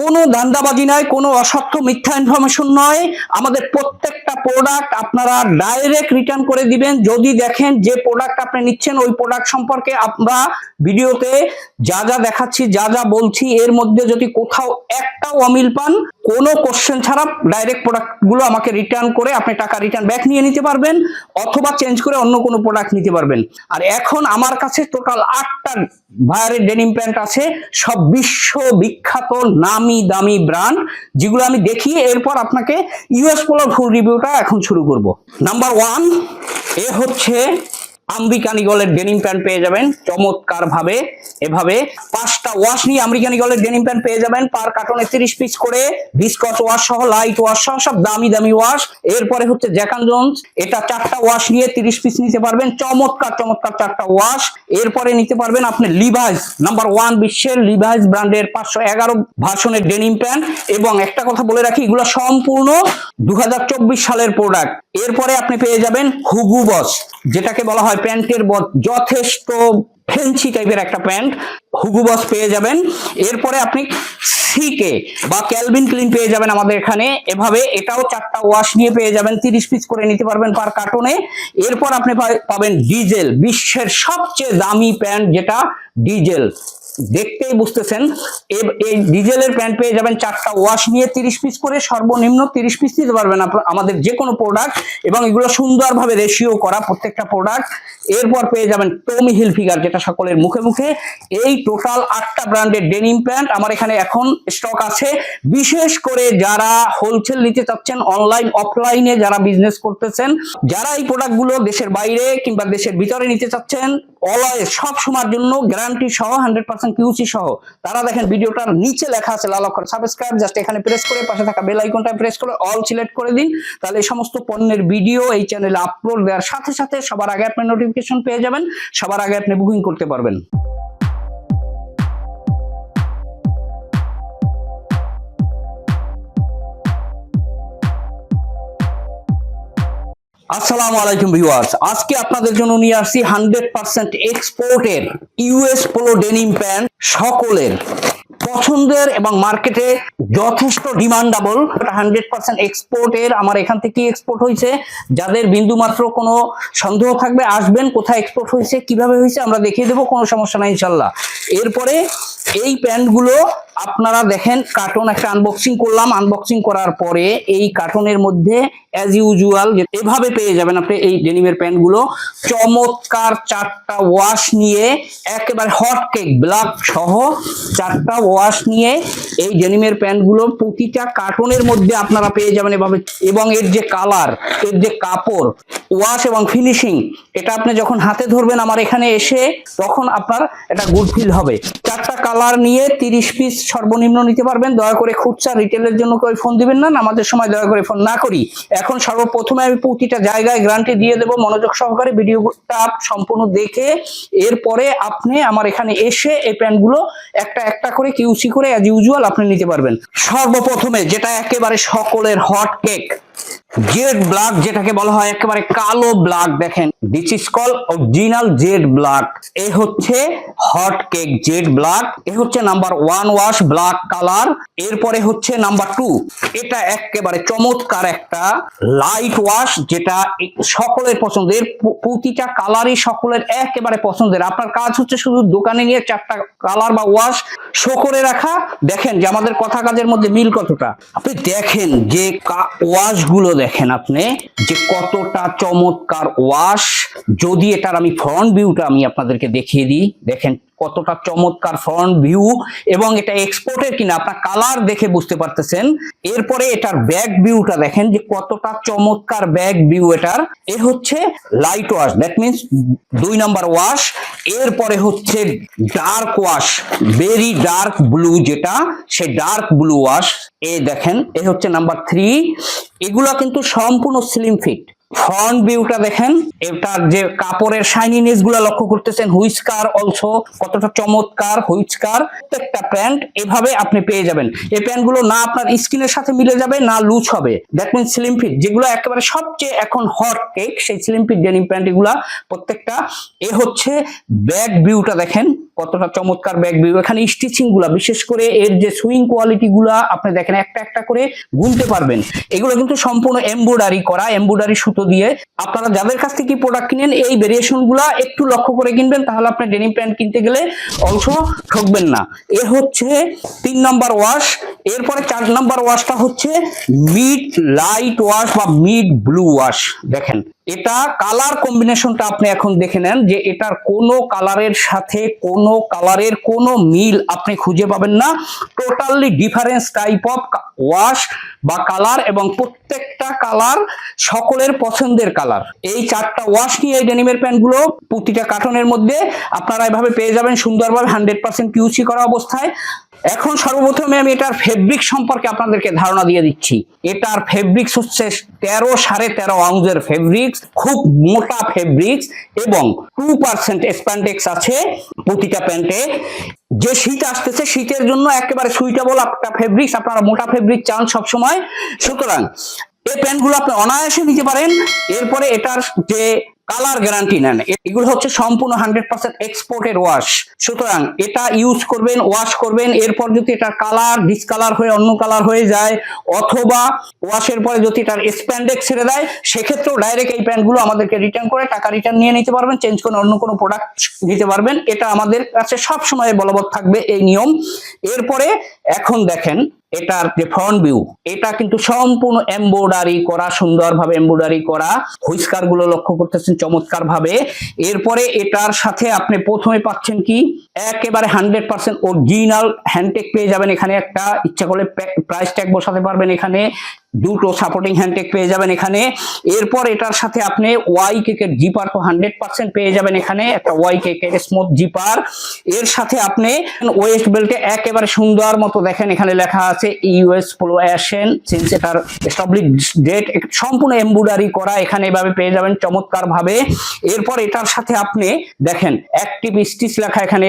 কোনো দান্দাবাজি নয়, কোনো অসত্য মিথ্যা ইনফরমেশন নয়। আমাদের প্রত্যেকটা প্রোডাক্ট আপনারা ডাইরেক্ট রিটার্ন করে দিবেন। যদি দেখেন যে প্রোডাক্ট আপনি নিচ্ছেন, ওই প্রোডাক্ট সম্পর্কে আমরা ভিডিওতে যা যা দেখাচ্ছি, যা যা বলছি, এর মধ্যে যদি কোথাও একটাও অমিল পান কোনো কোশ্চেন ছাড়া ডাইরেক্ট প্রোডাক্টগুলো আমাকে রিটার্ন করে আপনি টাকা রিটার্ন ব্যাক নিয়ে নিতে পারবেন অথবা চেঞ্জ করে অন্য কোনো প্রোডাক্ট নিতে পারবেন। আর এখন আমার কাছে টোটাল আটটা ভায়ারের ডেনিম প্যান্ট আছে, সব বিশ্ব বিখ্যাত নামি দামি ব্র্যান্ড যেগুলো আমি দেখি এরপর আপনাকে ইউএস পোলার ফুল রিভিউটা এখন শুরু করব। নাম্বার ওয়ান এ হচ্ছে আমেরিকান ইগলের ডেনিম প্যান্ট পেয়ে যাবেন। চমৎকার ভাবে এভাবে পাঁচটা ওয়াশ নিয়ে আমেরিকান ইগলের ডেনিম প্যান্ট পেয়ে যাবেন। পার কার্টনে তিরিশ পিস করে ডিসকস ওয়াশ সহ লাইট ওয়াশ সহ, সব দামি দামি ওয়াশ এরপরে হচ্ছে জ্যাকান জোন্স এটা চারটা ওয়াশ নিয়ে তিরিশ পিস নিতে পারবেন। চমৎকার চমৎকার চারটা ওয়াশ এরপরে নিতে পারবেন আপনি লিভাইস নাম্বার ওয়ান বিশ্বের লিভাইস ব্র্যান্ডের পাঁচশো এগারো ভার্সনের ডেনিম প্যান্ট এবং একটা কথা বলে রাখি, এগুলো সম্পূর্ণ দু হাজার চব্বিশ সালের প্রোডাক্ট এরপরে আপনি পেয়ে যাবেন হুগু বস যেটাকে বলা হয় প্যান্টের যথেষ্ট ফেন্সি টাইপের একটা প্যান্ট, হুগু বস পেয়ে যাবেন। এরপরে আপনি সিকে বা ক্যালভিন ক্লিন পেয়ে যাবেন আমাদের এখানে। এভাবে এটাও চারটা ওয়াশ নিয়ে পেয়ে যাবেন, তিরিশ পিস করে নিতে পারবেন পার কার্টনে এরপর আপনি পাবেন ডিজেল, বিশ্বের সবচেয়ে দামি প্যান্ট যেটা ডিজেল। দেখতেই বুঝতেছেন। এই ডিজেলের প্যান্ট পেয়ে যাবেন চারটা ওয়াশ নিয়ে তিরিশ পিস করে, সর্বনিম্ন তিরিশ পিস নিতে পারবেন আমাদের যে কোনো প্রোডাক্ট এবং এগুলো সুন্দরভাবে রেশিও করা প্রত্যেকটা প্রোডাক্ট এরপর পেয়ে যাবেন টমি হিল ফিগার যেটা সকলের মুখে মুখে। এই টোটাল আটটা ব্র্যান্ডের ডেনিম প্যান্ট আমার এখানে এখন স্টক আছে। বিশেষ করে যারা হোলসেল নিতে চাচ্ছেন অনলাইন অফলাইনে যারা বিজনেস করতেছেন, যারা এই প্রোডাক্টগুলো দেশের বাইরে কিংবা দেশের ভিতরে নিতে চাচ্ছেন অলওয়েজ সব সময়ের জন্য গ্যারান্টি সহ হান্ড্রেড পার্সেন্ট কিউসি সহ। তারা দেখেন ভিডিওটার নিচে লেখা আছে লাল অক্ষর সাবস্ক্রাইব জাস্ট এখানে প্রেস করে পাশে থাকা বেল আইকনটা প্রেস করে অল সিলেক্ট করে দিন। তাহলে এই সমস্ত পণ্যের ভিডিও এই চ্যানেলে আপলোড দেওয়ার সাথে সাথে সবার আগে আপনি নোটিফিকেশন পেয়ে যাবেন, সবার আগে আপনি বুকিং করতে পারবেন। আসসালামু আলাইকুম ভিউয়ার্স। আজকে আপনাদের জন্য নিয়ে আসছি হান্ড্রেড পার্সেন্ট এক্সপোর্টের ইউএস পোলো ডেনিম প্যান্ট সকলের পছন্দের এবং মার্কেটে যথেষ্ট ডিমান্ডাবল। হান্ড্রেড পার্সেন্ট এক্সপোর্টের। আমার এখান থেকে এক্সপোর্ট হয়েছে? যাদের বিন্দু মাত্র কোনো সন্দেহ থাকবে, আসবেন, কোথায় এক্সপোর্ট হয়েছে, কীভাবে হয়েছে, আমরা দেখিয়ে দেবো, কোনো সমস্যা নাই, ইনশাল্লাহ। এরপরে এই প্যান্টগুলো আপনারা দেখেন কার্টন একটা আনবক্সিং করলাম। আনবক্সিং করার পরে এই কার্টনের মধ্যে অ্যাজ ইউজুয়াল এভাবে পেয়ে যাবেন আপনি এই ডেনিমের প্যান্টগুলো। চমৎকার চারটা ওয়াশ নিয়ে, একেবারে হট কেক ব্ল্যাক সহ চারটা ওয়াশ নিয়ে এই ডেনিমের প্যান্টগুলো প্রতিটা কার্টনের মধ্যে আপনারা পেয়ে যাবেন এভাবে। এবং এর যে কালারের যে কাপড় ওয়াশ এবং ফিনিশিং, এটা আপনি যখন হাতে ধরবেন আমার এখানে এসে, তখন আপনার এটা গুড ফিল হবে। চারটা কালার নিয়ে তিরিশ পিস সর্বনিম্ন নিতে পারবেন। দয়া করে খুচরা রিটেলের জন্য কেউ ফোন দিবেন না আমাদের সময় দয়া করে ফোন না করি। এখন সর্বপ্রথমে আমি প্রতিটা জায়গায় গ্যারান্টি দিয়ে দেবো, মনোযোগ সহকারে ভিডিওটা সম্পূর্ণ দেখে, এরপরে আপনি আমার এখানে এসে এই প্যান্টগুলো একটা একটা করে কিউসি করে অ্যাজ ইউজুয়াল আপনি নিতে পারবেন। সর্বপ্রথমে যেটা একেবারে সকলের হট কেক জেড ব্লাক যেটাকে বলা হয় একেবারে কালো ব্লাক দেখেন। This call original jet black এ হচ্ছে হট কেক জেড ব্লাক এ হচ্ছে number one wash black colour. এরপরে হচ্ছে নাম্বার টু। এটা একেবারে চমৎকার একটা লাইট ওয়াশ যেটা সকলের পছন্দের। প্রতিটা কালারই সকলের একেবারে পছন্দের। আপনার কাজ হচ্ছে শুধু দোকানে নিয়ে চারটা কালার বা ওয়াশ শো করে রাখা। দেখেন যে আমাদের কথা কাজের মধ্যে মিল কতটা। আপনি দেখেন যে ওয়াশগুলো দেখেন আপনি যে কতটা চমৎকার ওয়াশ যদি এটার আমি ফ্রন্ট ভিউটা আমি আপনাদেরকে দেখিয়ে দিই, দেখেন কতটা চমৎকার ফ্রন্ট ভিউ এবং এটা এক্সপোর্টের কিনা, আপনার কালার দেখে বুঝতে পারতেছেন। এরপরে এটার ব্যাক ভিউটা দেখেন যে কতটা চমৎকার ব্যাক ভিউ এটার। এ হচ্ছে লাইট ওয়াশ দ্যাট মিনস দুই নাম্বার ওয়াশ এরপরে হচ্ছে dark wash very dark blue যেটা সে ডার্ক ব্লু ওয়াশ এ দেখেন, এ হচ্ছে নাম্বার থ্রি এগুলা কিন্তু সম্পূর্ণ স্লিম ফিট ফ্রন্ট ভিউটা দেখেন। এটার যে কাপড়ের শাইনিনেসগুলা লক্ষ্য করতেছেন হুইস্কার অলসো কতটা চমৎকার হুইস্কার প্রত্যেকটা প্যান্ট এভাবে আপনি পেয়ে যাবেন। এই প্যান্টগুলো না আপনার স্কিনের সাথে মিলে যাবে, না লুজ হবে। দ্যাট মিন স্লিম ফিট যেগুলো একেবারে সবচেয়ে এখন হট কেক সেই স্লিম ফিট ডেনিম প্যান্ট এগুলা প্রত্যেকটা। এ হচ্ছে ব্যাক ভিউটা দেখেন। কতটা চমৎকার ব্যাক ভিউ এখানে স্টিচিংগুলা, বিশেষ করে এর যে সুইং কোয়ালিটি গুলা, আপনি দেখেন একটা একটা করে গুনতে পারবেন। এগুলো কিন্তু সম্পূর্ণ এমব্রয়ডারি করা এমব্রয়ডারি সুতো দিয়ে। আপনারা যাদের কাছ থেকে প্রোডাক্ট কিনেন, এই ভেরিয়েশনগুলা একটু লক্ষ্য করে কিনবেন, তাহলে আপনি ডেনিম প্যান্ট কিনতে গেলে অংশ ঠকবেন না। এ হচ্ছে তিন নাম্বার ওয়াশ এরপরে চার নাম্বার ওয়াশটা হচ্ছে মিড লাইট ওয়াশ বা মিড ব্লু ওয়াশ দেখেন এটা কালার কম্বিনেশনটা আপনি এখন দেখে নেন যে এটার কোনো কালারের সাথে কোনো কালারের কোনো মিল আপনি খুঁজে পাবেন না। Totally difference type of wash বা কালার এবং প্রত্যেকটা কালার সকলের পছন্দের কালার এই চারটা ওয়াশ নিয়ে এই ডেনিমের প্যান্টগুলো প্রতিটা কার্টনের মধ্যে আপনারা এভাবে পেয়ে যাবেন সুন্দরভাবে হান্ড্রেড পার্সেন্ট কিউসি করা অবস্থায়। এখন সর্বপ্রথমে আমি এটার ফেব্রিক সম্পর্কে আপনাদেরকে ধারণা দিয়ে দিচ্ছি। এটার ফেব্রিক্স হচ্ছে তেরো সাড়ে তেরো আউন্সের ফেব্রিক্স খুব মোটা ফেব্রিক্স এবং টু পার্সেন্ট স্প্যান্ডেক্স আছে প্রতিটা প্যান্টে যে শীত আসতেছে, শীতের জন্য একেবারে সুইটেবল একটা ফেব্রিক্স আপনারা মোটা ফেব্রিক চান সবসময়। সুতরাং, এই প্যান্টগুলো আপনি অনায়াসে নিতে পারেন। এরপরে এটার যে কালার গ্যারান্টি নেন। এগুলো হচ্ছে সম্পূর্ণ হান্ড্রেড পার্সেন্ট এক্সপোর্টের ওয়াশ। সুতরাং এটা ইউজ করবেন, ওয়াশ করবেন, এরপর যদি এটার কালার ডিসকালার হয়ে অন্য কালার হয়ে যায়, অথবা ওয়াশের পরে যদি এটার স্প্যান্ডেক্স ছেড়ে দেয়, সেক্ষেত্রেও ডাইরেক্ট এই প্যান্টগুলো আমাদেরকে রিটার্ন করে টাকা রিটার্ন নিয়ে নিতে পারবেন, চেঞ্জ করে অন্য কোনো প্রোডাক্ট নিতে পারবেন। এটা আমাদের কাছে সব সময় বলবৎ থাকবে এই নিয়ম। এরপরে এখন দেখেন এটার যে ফ্রন্ট ভিউ এটা কিন্তু সম্পূর্ণ এমব্রয়ডারি করা, সুন্দরভাবে এমব্রয়ডারি করা। হুইস্কারগুলো লক্ষ্য করতেছেন চমৎকার ভাবে এরপরে এটার সাথে আপনি প্রথমে পাচ্ছেন কি, একেবারে হান্ড্রেড পার্সেন্ট অরিজিনাল হ্যান্ডটেক পেয়ে যাবেন এখানে একটা। ইচ্ছা করলে প্রাইস ট্যাগ বসাতে পারবেন এখানে। দুটো সাপোর্টিং হ্যান্ডটেক পেয়ে যাবেন এখানে। এরপর এটার সাথে আপনি ওয়াই কেকের জিপার তো হান্ড্রেড পার্সেন্ট পেয়ে যাবেন এখানে, একটা ওয়াই কেকের স্মুথ জিপার এর সাথে আপনি ওয়েস্ট বেল্টে একেবারে সুন্দর মতো দেখেন, এখানে লেখা আছে ইউএস পোলো অ্যাশেন সিন্স এটার এস্টাবলিশ ডেট সম্পূর্ণ এমব্রয়ডারি করা, এখানে এভাবে পেয়ে যাবেন চমৎকার ভাবে এরপর এটার সাথে আপনি দেখেন অ্যাক্টিভ স্টিচ লেখা এখানে,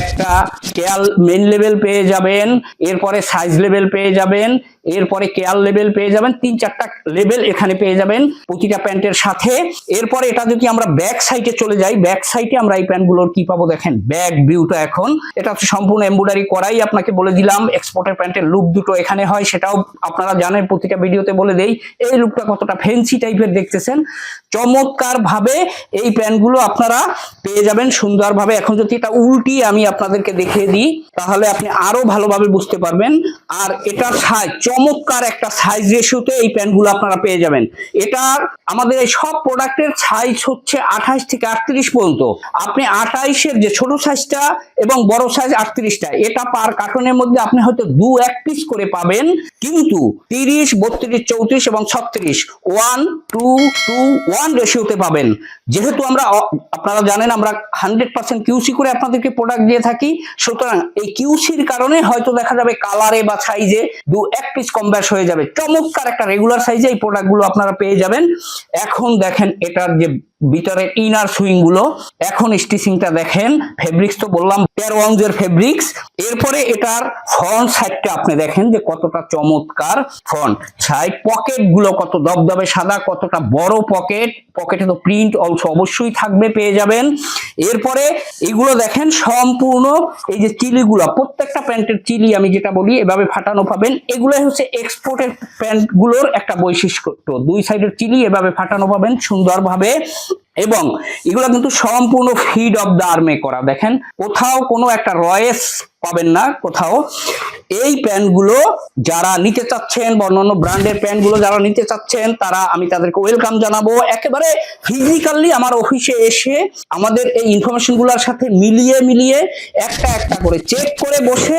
একটা কেয়াল মেন লেভেল পেয়ে যাবেন, এরপরে সাইজ লেভেল পেয়ে যাবেন। এরপরে কেয়ার লেভেল পেয়ে যাবেন, তিন চারটা লেভেল এখানে পেয়ে যাবেন প্রতিটা প্যান্টের সাথে। এরপরে এটা যদি আমরা ব্যাক সাইডে চলে যাই, ব্যাক সাইডে আমরা এই প্যান্টগুলোর কি পাবো দেখেন? ব্যাক ভিউটা এখন। এটা সম্পূর্ণ এমব্রয়ডারি করাই আপনাকে বলে দিলাম। এক্সপোর্টের প্যান্টের লুক দুটো এখানে হয়, সেটাও আপনারা জানেন, প্রতিটা ভিডিওতে বলে দেই। এই লুকটা কতটা ফ্যান্সি টাইপের দেখতেছেন। চমৎকার ভাবে এই প্যান্টগুলো আপনারা পেয়ে যাবেন সুন্দরভাবে। এখন যদি এটা উল্টি আমি আপনাদেরকে দেখিয়ে দিই, তাহলে আপনি আরও ভালোভাবে বুঝতে পারবেন। আর এটার সাইজ চমৎকার একটা সাইজ রেশিওতে এই প্যান্টগুলো আপনারা পেয়ে যাবেন। এটার আমাদের এই সব প্রোডাক্টের সাইজ হচ্ছে আঠাইশ থেকে আটত্রিশ পর্যন্ত। আপনি আঠাইশের যে ছোট সাইজটা এবং বড় সাইজ আটত্রিশটা, এটা পার কার্টনের মধ্যে আপনি হয়তো দু এক পিস করে পাবেন। কিন্তু তিরিশ, বত্রিশ, চৌত্রিশ এবং ছত্রিশ ওয়ান টু টু ওয়ান রেশিওতে পাবেন। যেহেতু আমরা আপনারা জানেন আমরা হান্ড্রেড পার্সেন্ট কিউসি করে আপনাদেরকে প্রোডাক্ট দিয়ে থাকি। সুতরাং এই কিউসির কারণে হয়তো দেখা যাবে কালারে বা সাইজে দু এক পিস কম বেশ হয়ে যাবে। চমৎকার একটা রেগুলার সাইজে এই প্রোডাক্টগুলো আপনারা পেয়ে যাবেন। এখন দেখেন এটার যে ভিতরে ইনার সুইংগুলো। এখন স্টিচিংটা দেখেন ফেব্রিক্স তো বললাম, তেরো অঞ্জের ফেব্রিক্স এরপরে এটার ফ্রন্ট সাইডটা আপনি দেখেন যে কতটা চমৎকার ফ্রন্ট সাইড পকেটগুলো কত দবদবে সাদা, কতটা বড় পকেট পকেটে তো প্রিন্ট অলসো অবশ্যই থাকবে, পেয়ে যাবেন। এরপরে এগুলো দেখেন সম্পূর্ণ এই যে চিলিগুলো, প্রত্যেকটা প্যান্টের চিলি আমি যেটা বলি, এভাবে ফাটানো পাবেন। এগুলো হচ্ছে এক্সপোর্টের প্যান্টগুলোর একটা বৈশিষ্ট্য। দুই সাইডের চিলি এভাবে ফাটানো পাবেন সুন্দরভাবে। এবং এগুলো কিন্তু সম্পূর্ণ ফিড অফ দ্য আর্মে করা। দেখেন, কোথাও কোনো একটা রয়েস পাবেন না, কোথাও। এই প্যান্টগুলো যারা নিতে চাচ্ছেন বা অন্যান্য ব্র্যান্ডের প্যান্টগুলো যারা নিতে চাচ্ছেন, তারা আমি তাদেরকে ওয়েলকাম জানাব। একেবারে ফিজিক্যালি আমার অফিসে এসে আমাদের এই ইনফরমেশনগুলোর সাথে মিলিয়ে মিলিয়ে একটা একটা করে চেক করে বসে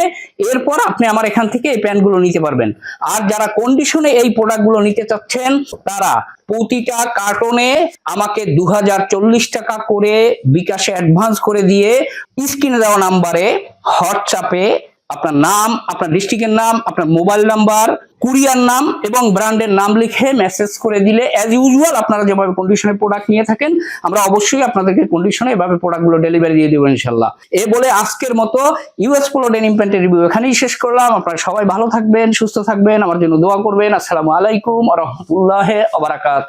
এরপর আপনি আমার এখান থেকে এই প্যান্টগুলো নিতে পারবেন। আর যারা কন্ডিশনে এই প্রোডাক্টগুলো নিতে চাচ্ছেন, তারা প্রতিটা কার্টনে আমাকে দু হাজার চল্লিশ টাকা করে বিকাশে অ্যাডভান্স করে দিয়ে স্ক্রিনে দেওয়া নাম্বারে হোয়াটসঅ্যাপে আপনার নাম, আপনার ডিস্ট্রিক্টের নাম, আপনার মোবাইল নাম্বার কুরিয়ার নাম এবং ব্র্যান্ডের নাম লিখে মেসেজ করে দিলে অ্যাজ ইউজুয়াল আপনারা যেভাবে কন্ডিশনে প্রোডাক্ট নিয়ে থাকেন, আমরা অবশ্যই আপনাদেরকে কন্ডিশনে এভাবে প্রোডাক্টগুলো ডেলিভারি দিয়ে দেবো ইনশাল্লাহ। এ বলে আজকের মতো ইউএস পোলো ডেনিম প্যান্টের রিভিউ এখানেই শেষ করলাম। আপনারা সবাই ভালো থাকবেন, সুস্থ থাকবেন, আমার জন্য দোয়া করবেন। আসসালামু আলাইকুম রহমতুল্লাহ আবরাকাত